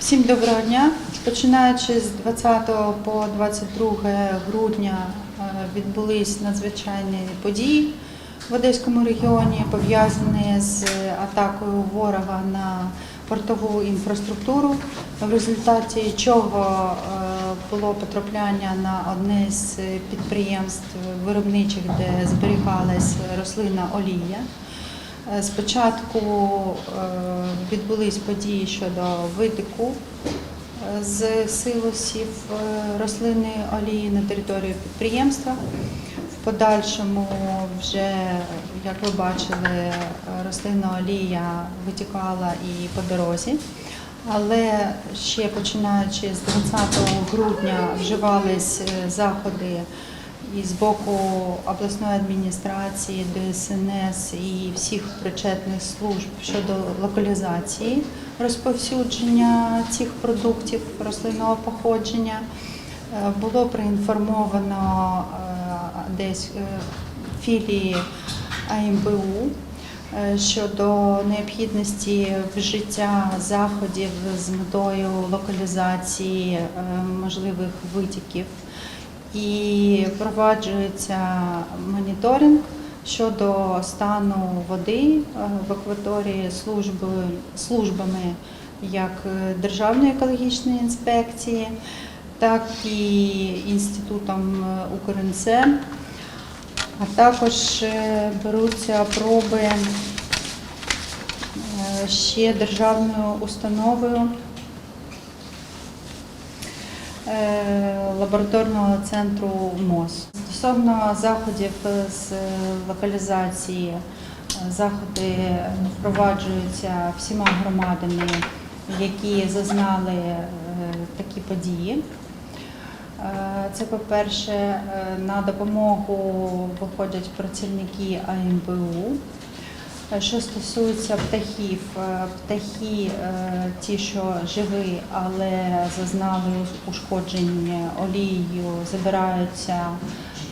Всім доброго дня. Починаючи з 20 по 22 грудня е, відбулись надзвичайні події в Одеському регіоні, пов'язані з атакою ворога на портову інфраструктуру, в результаті чого е, було потрапляння на одне з підприємств виробничих, де зберігалась рослинна олія. Е, Спочатку е, відбулись події щодо витоку е, з силосів рослинної олії на території підприємства. В подальшому вже, як ви бачили, рослинна олія витікала і по дорозі. Але ще починаючи з 20 грудня вживались заходи і з боку обласної адміністрації, ДСНС і всіх причетних служб щодо локалізації розповсюдження цих продуктів рослинного походження. Е, Було проінформовано е, десь е, філії АМБУ щодо необхідності вжиття заходів з метою локалізації можливих витіків і впроваджується моніторинг щодо стану води е, в акваторії служби, службами як Державної екологічної інспекції, так і Інститутом е, Укрінсем, а також е, беруться проби ще державною установою лабораторного центру МОЗ. Стосовно заходів з локалізації, е, заходи впроваджуються всіма громадами, які зазнали е, такі події. Е, Це, по-перше, е, на допомогу виходять працівники АМБУ. Е, Що стосується птахів, е, птахи е, ті, що живі, але зазнали ушкоджень олією, забираються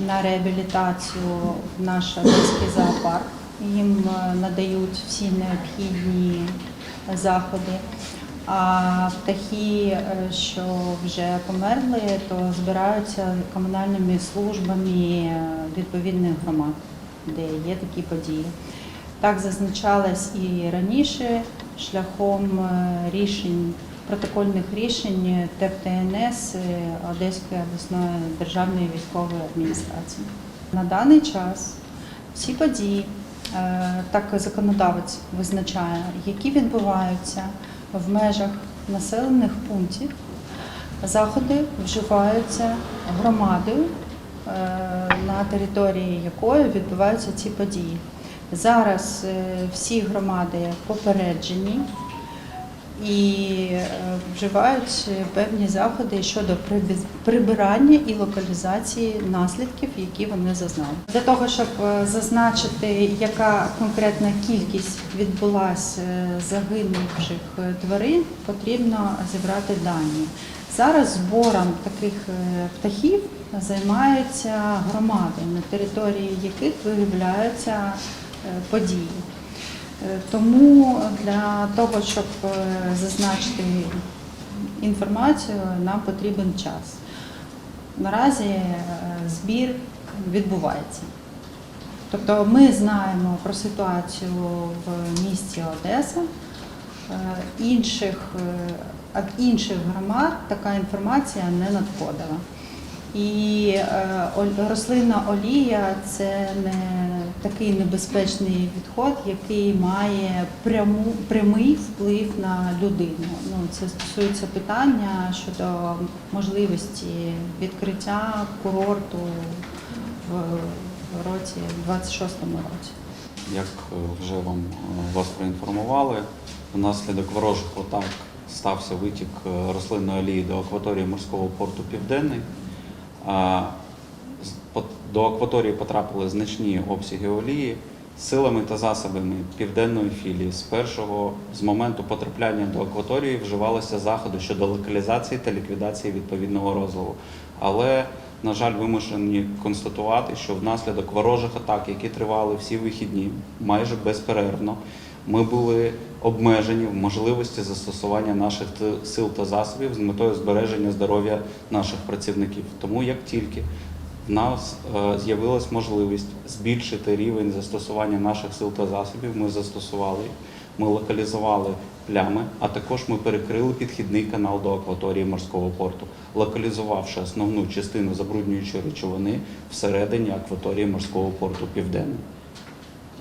на реабілітацію в наш Одеський зоопарк. Їм надають всі необхідні заходи. А птахи, що вже померли, то збираються комунальними службами відповідних громад, де є такі події. Так зазначалось і раніше шляхом е, рішень, протокольних рішень ТЕП-ТНС е, Одеської обласної державної військової адміністрації. На даний час всі події, е, так законодавець визначає, які відбуваються в межах населених пунктів, заходи вживаються громадою, на території якої відбуваються ці події. Зараз е, всі громади попереджені і е, вживають певні заходи щодо прибирання і локалізації наслідків, які вони зазнали. Для того, щоб е, зазначити, яка конкретна кількість відбулася е, загинувших е, тварин, потрібно зібрати дані. Зараз збором таких е, птахів займаються громади, на території яких виявляються е, події. Е, Тому для того, щоб е, зазначити інформацію, нам потрібен час. Наразі е, збір відбувається. Тобто ми знаємо про ситуацію в місті Одеса, Е, інших, е, від інших громад така інформація не надходила. І е, рослинна олія це не такий небезпечний відход, який має пряму, прямий вплив на людину. Ну, це стосується питання щодо можливості відкриття курорту в році, в 26-му році. Як е, вже вам е, вас проінформували, внаслідок ворожих атак стався витік е, рослинної олії до акваторії морського порту Південний. До акваторії потрапили значні обсяги олії силами та засобами південної філії. З першого з моменту потрапляння до акваторії вживалися заходи щодо локалізації та ліквідації відповідного розливу. Але на жаль, вимушені констатувати, що внаслідок ворожих атак, які тривали всі вихідні, майже безперервно, ми були обмежені в можливості застосування наших сил та засобів з метою збереження здоров'я наших працівників. Тому як тільки в нас е, з'явилась можливість збільшити рівень застосування наших сил та засобів, ми застосували. Ми локалізували плями, а також ми перекрили підхідний канал до акваторії морського порту, локалізувавши основну частину забруднюючої речовини всередині акваторії морського порту Південний.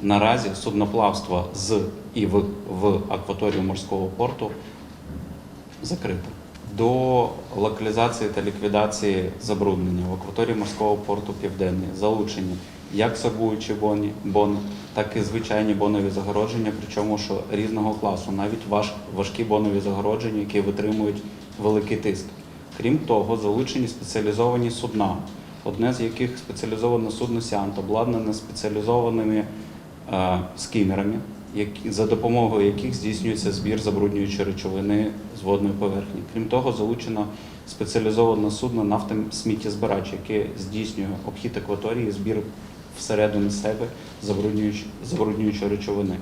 Наразі судноплавство з і в, в акваторію морського порту закрите. До локалізації та ліквідації забруднення в акваторії морського порту Південний. Залучені як сорбуючі бони, бони, так і звичайні бонові загородження, причому що різного класу, навіть важ, важкі бонові загородження, які витримують великий тиск. Крім того, залучені спеціалізовані судна, одне з яких спеціалізоване судно Сіант, обладнане спеціалізованими е, скімерами, за допомогою яких здійснюється збір забруднюючої речовини з водної поверхні. Крім того, залучено спеціалізоване судно нафтосміттєзбирач, яке здійснює обхід акваторії, збір всередину себе забруднюючої, речовини.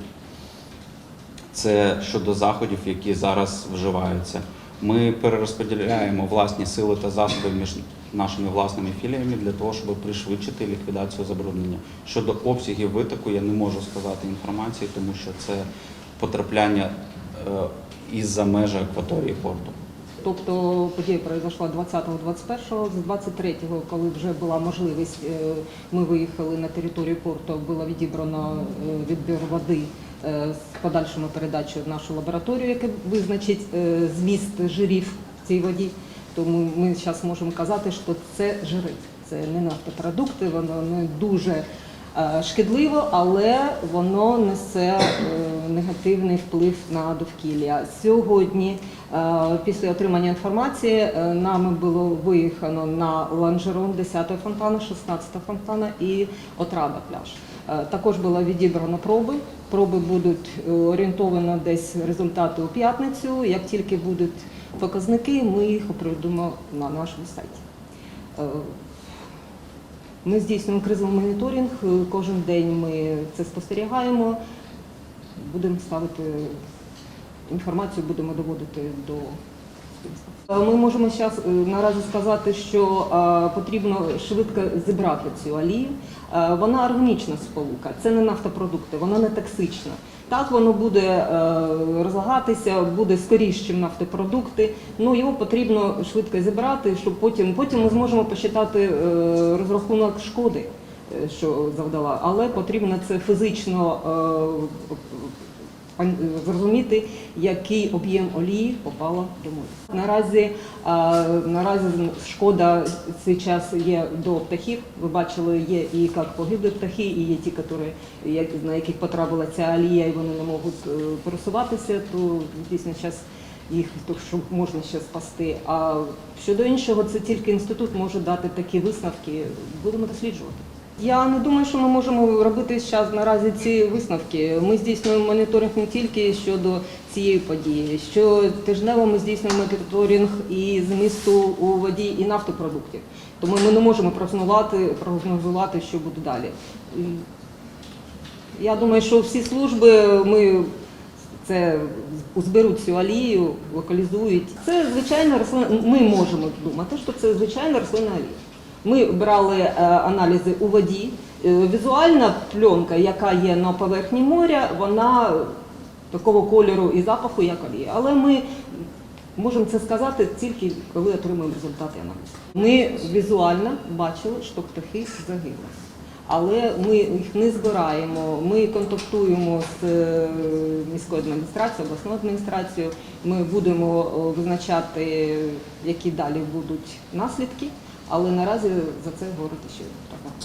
Це щодо заходів, які зараз вживаються. Ми перерозподіляємо власні сили та засоби між нашими власними філіями для того, щоб пришвидшити ліквідацію забруднення. Щодо обсягів витоку, я не можу сказати інформації, тому що це потрапляння е, із-за межі акваторії порту. Тобто подія пройшла 20-го, 21-го, з 23-го, коли вже була можливість, е, ми виїхали на територію порту, було відібрано е, відбір води з подальшою передачею в нашу лабораторію, яка визначить зміст жирів в цій воді. Тому ми зараз можемо казати, що це жири, це не нафтопродукти, воно не дуже е, шкідливо, але воно несе е, негативний вплив на довкілля. Сьогодні, е, після отримання інформації, нами було виїхано на ланжерон 10 фонтана, 16 фонтана і Отрада пляж. Також було відібрано проби. Проби будуть орієнтовано десь результати у п'ятницю. Як тільки будуть показники, ми їх оприлюднимо на нашому сайті. Е, Ми здійснюємо кризовий моніторинг. е, Кожен день ми це спостерігаємо. Будемо ставити інформацію, будемо доводити до суспільства. Е, Ми можемо зараз наразі сказати, що потрібно швидко зібрати цю олію. Вона органічна сполука, це не нафтопродукти, вона не токсична. Так воно буде е, розлагатися, буде скоріше, ніж нафтопродукти. Ну його потрібно швидко зібрати, щоб потім потім ми зможемо посчитати е, розрахунок шкоди, е, що завдала, але потрібно це фізично зрозуміти, який об'єм олії попало до моря. Наразі, наразі шкода цей час є до птахів. Ви бачили, є і як погибли птахи, і є ті, які, на яких потрапила ця олія, і вони не можуть е, пересуватися, то дійсно час їх то, що можна ще спасти. А щодо іншого, це тільки інститут може дати такі висновки. Будемо досліджувати. Я не думаю, що ми можемо робити зараз наразі ці висновки. Ми здійснюємо моніторинг не тільки щодо цієї події. Що тижнево ми здійснюємо моніторинг і змісту у воді і нафтопродуктів. Тому ми не можемо прогнозувати, прогнозувати, що буде далі. Я думаю, що всі служби ми це зберуть цю олію, локалізують. Це звичайна рослина. Ми можемо думати, що це звичайна рослинна олія. Ми брали е, аналізи у воді. Е, Візуальна пленка, яка є на поверхні моря, вона такого кольору і запаху, як олія. Але ми можемо це сказати тільки коли отримаємо результати аналізу. Ми візуально бачили, що птахи загинули. Але ми їх не збираємо. Ми контактуємо з е, міською адміністрацією, обласною адміністрацією. Ми будемо визначати, які далі будуть наслідки, але наразі за це говорити ще треба.